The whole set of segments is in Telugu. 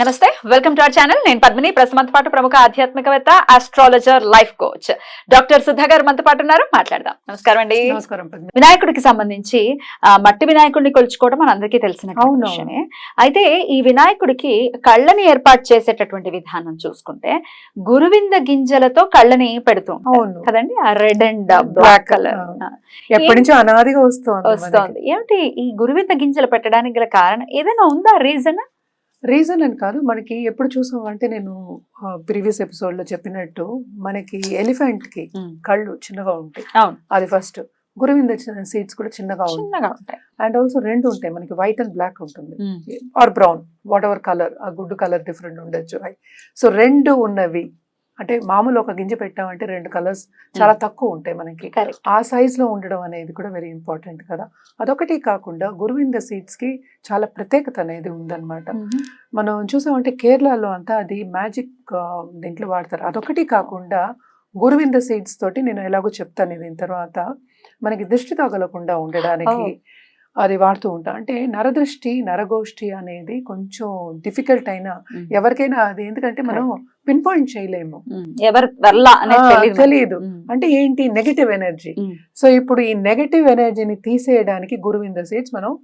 నమస్తే వెల్కమ్ టు అవర్ ఛానల్. నేను పద్మిని. ప్రస్తుతం పాటు ప్రముఖ ఆధ్యాత్మికవేత్త astrologer life coach doctor Sudha గారు మనతో పాటు ఉన్నారు. మాట్లాడదాం. నమస్కారం అండి. నమస్కారం వినాయకుడికి సంబంధించి మట్టి వినాయకుడిని కొలుచుకోవడం మన అందరికీ తెలిసిన. విషయమే. అయితే ఈ వినాయకుడికి కళ్ళని ఏర్పాటు చేసేటటువంటి విధానం చూసుకుంటే గురువింద గింజలతో కళ్ళని పెడుతూ అవును. కదండి? ఆ రెడ్ అండ్ బ్లాక్ కలర్. ఎప్పటి నుంచో అనాదిగా వస్తుంది వస్తోంది. ఏమిటి? ఈ గురువింద గింజలు పెట్టడానికి గల కారణం ఏదైనా ఉందా? రీజన్? రీజన్ అని కాదు. మనకి ఎప్పుడు చూసాం అంటే నేను ప్రీవియస్ ఎపిసోడ్లో చెప్పినట్టు మనకి ఎలిఫెంట్కి కళ్ళు చిన్నగా ఉంటాయి. అది ఫస్ట్. గురువింద సీడ్స్ కూడా చిన్నగా ఉంటాయి. చిన్నగా ఉంటాయి. అండ్ ఆల్సో రెండు ఉంటాయి. మనకి వైట్ అండ్ బ్లాక్ ఉంటుంది. Or brown. Whatever colour. ఆ గుడ్డు కలర్ డిఫరెంట్ ఉండొచ్చు. సో రెండు ఉన్నవి. అంటే మామూలు ఒక గింజ పెట్టామంటే రెండు కలర్స్ చాలా తక్కువ ఉంటాయి మనకి. ఆ size లో ఉండడం అనేది కూడా వెరీ ఇంపార్టెంట్ కదా. అదొకటి కాకుండా గురువింద seeds కి చాలా ప్రత్యేకత అనేది ఉందన్నమాట. మనం చూసామంటే కేరళలో అంతా అది మ్యాజిక్ దీంట్లో వాడతారు. అదొకటి కాకుండా గురువింద సీడ్స్ తోటి నేను ఎలాగో చెప్తాను ఇది తర్వాత. మనకి దృష్టి తగలకుండా ఉండడానికి. అది వాడుతూ ఉంటా. అంటే నరదృష్టి నరగోష్ఠి అనేది కొంచెం డిఫికల్ట్ అయినా ఎవరికైనా అది ఎందుకంటే మనం పిన్ పాయింట్ చేయలేము. ఎవరు వల్ల తెలియదు. అంటే ఏంటి? Negative energy. సో ఇప్పుడు ఈ నెగటివ్ ఎనర్జీని తీసేయడానికి గురువింద సీడ్స్ మనం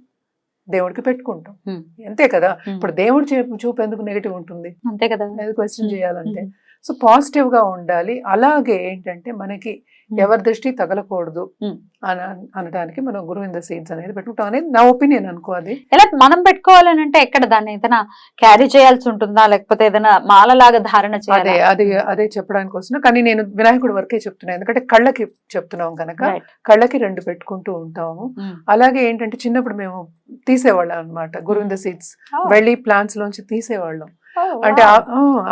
దేవుడికి పెట్టుకుంటాం. అంతే కదా. ఇప్పుడు దేవుడి చే- చూపు ఎందుకు నెగటివ్ ఉంటుంది? అంతే కదా? క్వశ్చన్ చేయాలంటే. సో పాజిటివ్గా ఉండాలి. అలాగే ఏంటంటే మనకి. ఎవరి దృష్టి తగలకూడదు. అని అనడానికి మనం గురువింద సీడ్స్ అనేది పెట్టుకుంటాం అనేది నా ఒపీనియన్ అనుకో అది. ఎలా మనం పెట్టుకోవాలని అంటే ఎక్కడ దాన్ని ఏదైనా క్యారీ చేయాల్సి ఉంటుందా? లేకపోతే ఏదైనా మాలలాగా ధారణ చేయాలి? అది అదే చెప్పడానికి వస్తున్నా. కానీ నేను వినాయకుడి వరకే చెప్తున్నాను ఎందుకంటే కళ్ళకి చెప్తున్నాం కనుక కళ్ళకి రెండు పెట్టుకుంటూ ఉంటాము. అలాగే ఏంటంటే చిన్నప్పుడు మేము తీసేవాళ్ళం అన్నమాట గురువింద సీడ్స్ వెళ్ళి ప్లాంట్స్ లోంచి తీసేవాళ్ళం. అంటే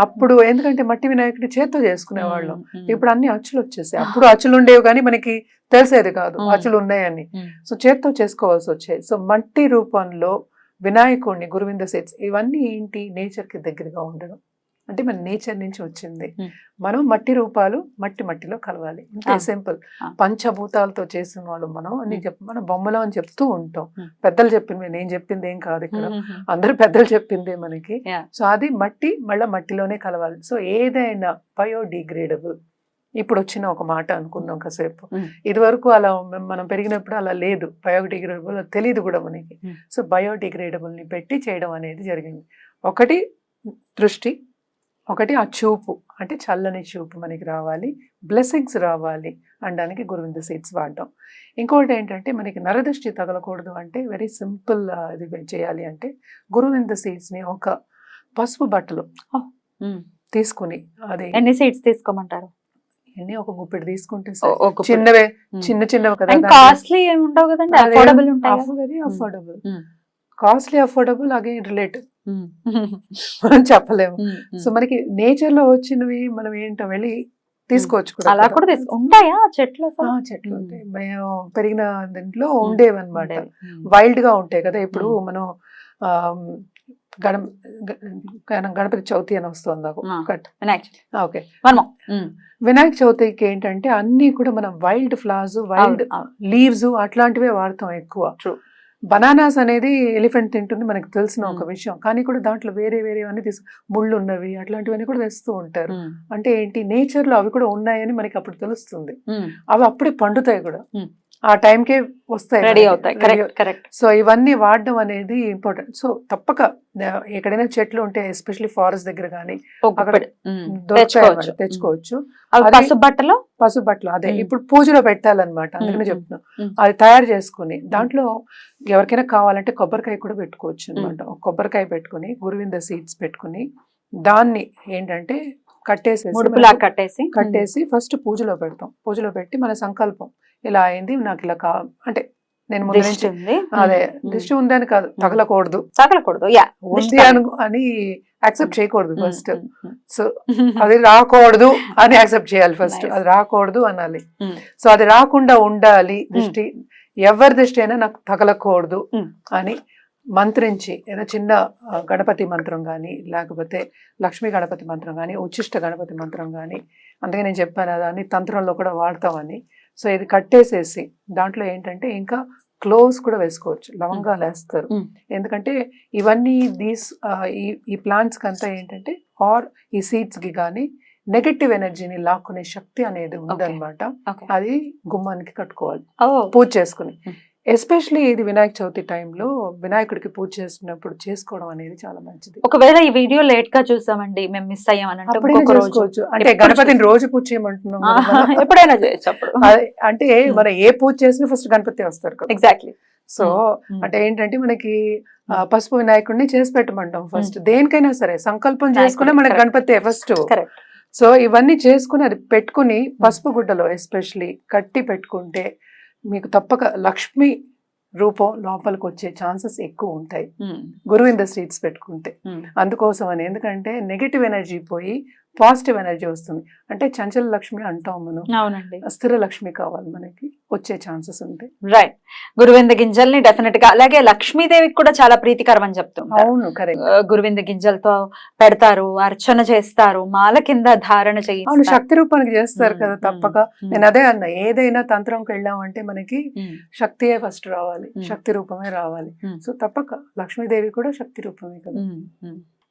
అప్పుడు ఎందుకంటే మట్టి వినాయకుడి చేత్తో చేసుకునేవాళ్ళం. ఇప్పుడు అన్ని అచ్చులు వచ్చేసాయి అప్పుడు అచ్చులు ఉండేవి కానీ మనకి తెలిసేది కాదు. అచ్చులు ఉన్నాయని సో చేత్తో చేసుకోవాల్సి వచ్చాయి సో మట్టి రూపంలో వినాయకుడిని గురువింద సెట్స్ ఇవన్నీ ఏంటి? నేచర్కి దగ్గరగా ఉండడం. అంటే మన నేచర్ నుంచి వచ్చింది. మనం మట్టి రూపాలు మట్టి మట్టిలో కలవాలి ఇంతే. సింపుల్. పంచభూతాలతో చేసిన వాళ్ళు మనం అని చెప్ మనం బొమ్మలో అని చెప్తూ ఉంటాం. పెద్దలు చెప్పింది నేను చెప్పింది ఏం కాదు ఇక్కడ అందరు పెద్దలు చెప్పిందే మనకి. సో అది మట్టి మళ్ళీ మట్టిలోనే కలవాలి సో ఏదైనా బయోడిగ్రేడబుల్ ఇప్పుడు వచ్చిన ఒక మాట అనుకుందాం కాసేపు. ఇది వరకు అలా మనం పెరిగినప్పుడు అలా లేదు బయోడిగ్రేడబుల్ తెలియదు కూడా మనకి. సో బయోడిగ్రేడబుల్ని పెట్టి చేయడం అనేది జరిగింది ఒకటి దృష్టి ఒకటి ఆ చూపు అంటే చల్లని చూపు మనకి రావాలి. బ్లెస్సింగ్స్ రావాలి అనడానికి గురువింద సీడ్స్ వాడడం. ఇంకోటి ఏంటంటే మనకి నరదృష్టి తగలకూడదు అంటే వెరీ సింపుల్ ఇది చేయాలి అంటే గురువింద సీడ్స్ని ఒక పసుపు బట్టలు తీసుకుని అది ఎన్ని సీట్స్ తీసుకోమంటారు? ఎన్ని ఒక గుప్పెడు తీసుకుంటే చిన్నవే చిన్న చిన్నవి కదా కాస్ట్లీ ఏమి ఉండవు కదండి? అఫోర్డబుల్ ఉంటాయి? Very affordable. Costly affordable again relative um. మనం చెప్పలేము. సో మనకి నేచర్లో వచ్చినవి మనం ఏంటో వెళ్ళి తీసుకోవచ్చు అలా కూడా ఉంటాయా చెట్లు చెట్లు. ఉంటాయి మేము పెరిగిన దీంట్లో. ఉండేవి అనమాట. వైల్డ్గా ఉంటాయి కదా ఇప్పుడు. మనం గణ గణపతి చవితి అని వస్తుంది. కట్ వినాయక. ఓకే. వినాయక చవితికి ఏంటంటే అన్ని కూడా మనం వైల్డ్ ఫ్లవర్స్ వైల్డ్. లీవ్స్ అట్లాంటివే వాడతాం ఎక్కువ. బనానాస్ అనేది ఎలిఫెంట్ తింటుంది మనకి తెలిసిన ఒక. విషయం కానీ కూడా దాంట్లో వేరే వేరే అన్ని తీసు ముళ్ళు ఉన్నవి అట్లాంటివన్నీ కూడా తెస్తూ ఉంటారు. అంటే ఏంటి నేచర్లో అవి కూడా ఉన్నాయని మనకి అప్పుడు తెలుస్తుంది. అవి అప్పుడే పండుతాయి కూడా. ఆ టైంకే వస్తాయి రెడీ. అవుతాయి. కరెక్ట్ కరెక్ట్ సో ఇవన్నీ వాడడం అనేది ఇంపార్టెంట్ సో తప్పక ఎక్కడైనా చెట్లు ఉంటే ఎస్పెషల్లీ ఫారెస్ట్ దగ్గర కానీ తెచ్చుకోవచ్చు. అది- పసుపు బట్టలు? పసుపు బట్టలు అదే. ఇప్పుడు పూజలో పెట్టాలన్నమాట. అందుకనే. చెప్తున్నా. అది తయారు చేసుకుని దాంట్లో ఎవరికైనా కావాలంటే కొబ్బరికాయ కూడా పెట్టుకోవచ్చు అనమాట కొబ్బరికాయ పెట్టుకుని గురువింద సీడ్స్ పెట్టుకుని దాన్ని ఏంటంటే మనకు కట్టేసి కట్టేసి ఫస్ట్ పూజలో పెడతాం. పూజలో పెట్టి మన సంకల్పం. ఇలా అయింది నాకు ఇలా కా అంటే నేను ముందు దిష్టి నుంచి ఉంది. అదే ఉందని కాదు తగలకూడదు. తగలకూడదు యా. ఉంది అను అని యాక్సెప్ట్ చేయకూడదు ఫస్ట్ సో. అది రాకూడదు అని యాక్సెప్ట్ చేయాలి ఫస్ట్. అది రాకూడదు అనాలి. సో అది రాకుండా ఉండాలి దృష్టి. ఎవరి దృష్టి అయినా నాకు తగలకూడదు. అని మంత్రించి ఏదో చిన్న గణపతి మంత్రం కానీ లేకపోతే లక్ష్మీ గణపతి మంత్రం కానీ ఉచ్చిష్ట గణపతి మంత్రం కానీ అందుకే నేను చెప్పాను కదా అని తంత్రంలో కూడా వాడతామని సో ఇది కట్టేసేసి దాంట్లో ఏంటంటే ఇంకా క్లోవ్స్ కూడా వేసుకోవచ్చు లవంగాలు వేస్తారు. ఎందుకంటే ఇవన్నీ దీస్ ఈ ఈ ప్లాంట్స్ అంతా ఏంటంటే ఆర్ ఈ seeds కి కానీ నెగటివ్ ఎనర్జీని లాక్కునే శక్తి అనేది ఉందన్నమాట. అది గుమ్మానికి కట్టుకోవాలి. పూజ చేసుకుని. ఎస్పెషలీ ఇది వినాయక చవితి టైంలో వినాయకుడికి పూజ చేసినప్పుడు చేసుకోవడం అనేది చాలా మంచిది. ఒకవేళ ఈ వీడియో లేట్గా చూసామండి మేము మిస్ అయ్యామని అంటే గణపతిని రోజు పూజ చేయమంటున్నాం. ఎప్పుడైనా చేయొచ్చు అంటే మనం ఏ పూజ చేసినా ఫస్ట్ గణపతి వస్తారు ఎగ్జాక్ట్లీ సో అంటే ఏంటంటే మనకి పసుపు వినాయకుడిని చేసి పెట్టమంటాం ఫస్ట్ దేనికైనా సరే సంకల్పం చేసుకునే మనకి. గణపతి ఫస్ట్ సో ఇవన్నీ చేసుకుని అది పెట్టుకుని పసుపు గుడ్డలో ఎస్పెషలీ కట్టి పెట్టుకుంటే మీకు తప్పక లక్ష్మి రూపం లోపలికి వచ్చే ఛాన్సెస్ ఎక్కువ ఉంటాయి. గురువింద సీట్స్ పెట్టుకుంటే. అందుకోసం అని ఎందుకంటే నెగటివ్ ఎనర్జీ పోయి పాజిటివ్ ఎనర్జీ వస్తుంది. అంటే చంచల లక్ష్మి అంటాం మనం. అవునండి. స్థిర లక్ష్మి కావాలి మనకి. వచ్చే ఛాన్సెస్ ఉంటాయి. రైట్ గురువింద గింజల్ని డెఫినెట్గా అలాగే లక్ష్మీదేవికి కూడా చాలా ప్రీతికరం అని చెప్తుంటారు. అవును కరెక్ట్ గురువింద గింజలతో పెడతారు అర్చన చేస్తారు మాల కింద ధారణ అవును చేయిస్తారు శక్తి రూపానికి చేస్తారు కదా తప్పక. నేను అదే అన్నా ఏదైనా తంత్రంకి వెళ్ళామంటే మనకి శక్తియే ఫస్ట్ రావాలి. శక్తి రూపమే రావాలి. సో తప్పక. లక్ష్మీదేవి కూడా శక్తి రూపమే కదా.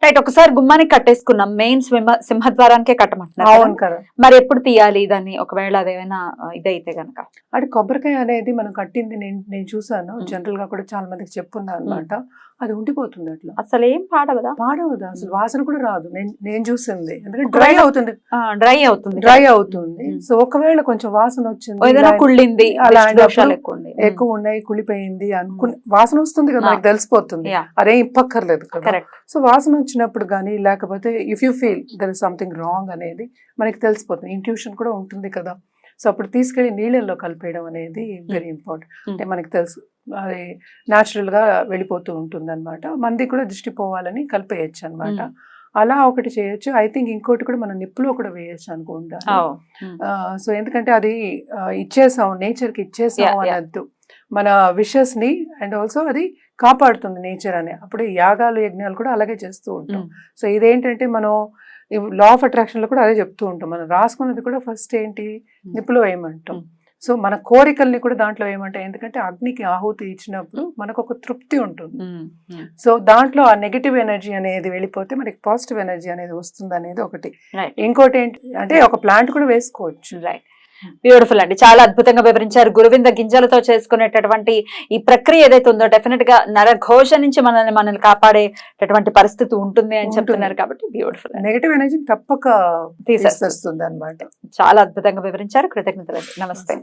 రైట్ ఒకసారి గుమ్మానికి కట్టేసుకున్నాం. మెయిన్ సింహ సింహద్వారానికే కట్టమంటున్నారు మరి ఎప్పుడు తీయాలి దాన్ని ఒకవేళ అదేమైనా ఇదైతే గనక. అంటే కొబ్బరికాయ అనేది మనం కట్టింది నేను నేను చూసాను. జనరల్గా కూడా చాలా మందికి చెప్పున్నా అన్నమాట అది ఉండిపోతుంది అట్లా. అసలు ఏం పాడవదా? పాడవదు అసలు వాసన కూడా రాదు. నేను నేను చూసింది. ఎందుకంటే డ్రై అవుతుంది. డ్రై అవుతుంది. డ్రై అవుతుంది. సో ఒకవేళ కొంచెం వాసన వచ్చింది కుళ్ళింది అలా ఎక్కువ ఉన్నాయి కుళ్ళిపోయింది అనుకుని వాసన వస్తుంది కదా ఆ. మనకి తెలిసిపోతుంది. అదే ఇప్పక్కర్లేదు కదా. సో వాసన వచ్చినప్పుడు కానీ లేకపోతే if you feel there is something wrong అనేది మనకి తెలిసిపోతుంది. ఇంట్యూషన్ కూడా ఉంటుంది కదా. సో అప్పుడు తీసుకెళ్ళి నీళ్ళల్లో కలిపేయడం అనేది వెరీ ఇంపార్టెంట్. అంటే మనకి తెలుసు అది natural గా వెళ్ళిపోతూ ఉంటుంది అనమాట మంది కూడా దృష్టి పోవాలని కలిపేయచ్చు అనమాట అలా ఒకటి చేయొచ్చు. ఐ థింక్ ఇంకోటి కూడా మనం నిప్పులో కూడా వేయచ్చు అనుకుంటా. సో ఎందుకంటే అది ఇచ్చేసాం నేచర్కి ఇచ్చేసాం. అనద్దు. మన విషెస్ని అండ్ ఆల్సో అది కాపాడుతుంది నేచర్ అని. అప్పుడు యాగాలు యజ్ఞాలు కూడా అలాగే చేస్తూ ఉంటాం. సో ఇదేంటంటే మనం లా ఆఫ్ అట్రాక్షన్లో కూడా అదే చెప్తూ ఉంటాం. మనం రాసుకున్నది కూడా ఫస్ట్ ఏంటి? నిప్పులో వేయమంటాం. సో మన కోరికల్ని కూడా దాంట్లో ఏమంటాం ఎందుకంటే అగ్నికి ఆహుతి ఇచ్చినప్పుడు మనకు ఒక తృప్తి ఉంటుంది. సో దాంట్లో ఆ నెగిటివ్ ఎనర్జీ అనేది వెళ్ళిపోతే మనకి పాజిటివ్ ఎనర్జీ అనేది వస్తుంది అనేది ఒకటి. ఇంకోటి ఏంటి? అంటే ఒక ప్లాంట్ కూడా వేసుకోవచ్చు. రైట్ బ్యూటిఫుల్ అండి. చాలా అద్భుతంగా వివరించారు. గురువింద గింజలతో చేసుకునేటటువంటి ఈ ప్రక్రియ ఏదైతే ఉందో డెఫినెట్గా నరఘోష నుంచి మనల్ని మనల్ని కాపాడేటటువంటి పరిస్థితి ఉంటుంది అని. చెప్తున్నారు కాబట్టి బ్యూటిఫుల్ నెగిటివ్ ఎనర్జీ తప్పక తీసేస్తుంది. అనమాట చాలా అద్భుతంగా వివరించారు. కృతజ్ఞతలు నమస్తే.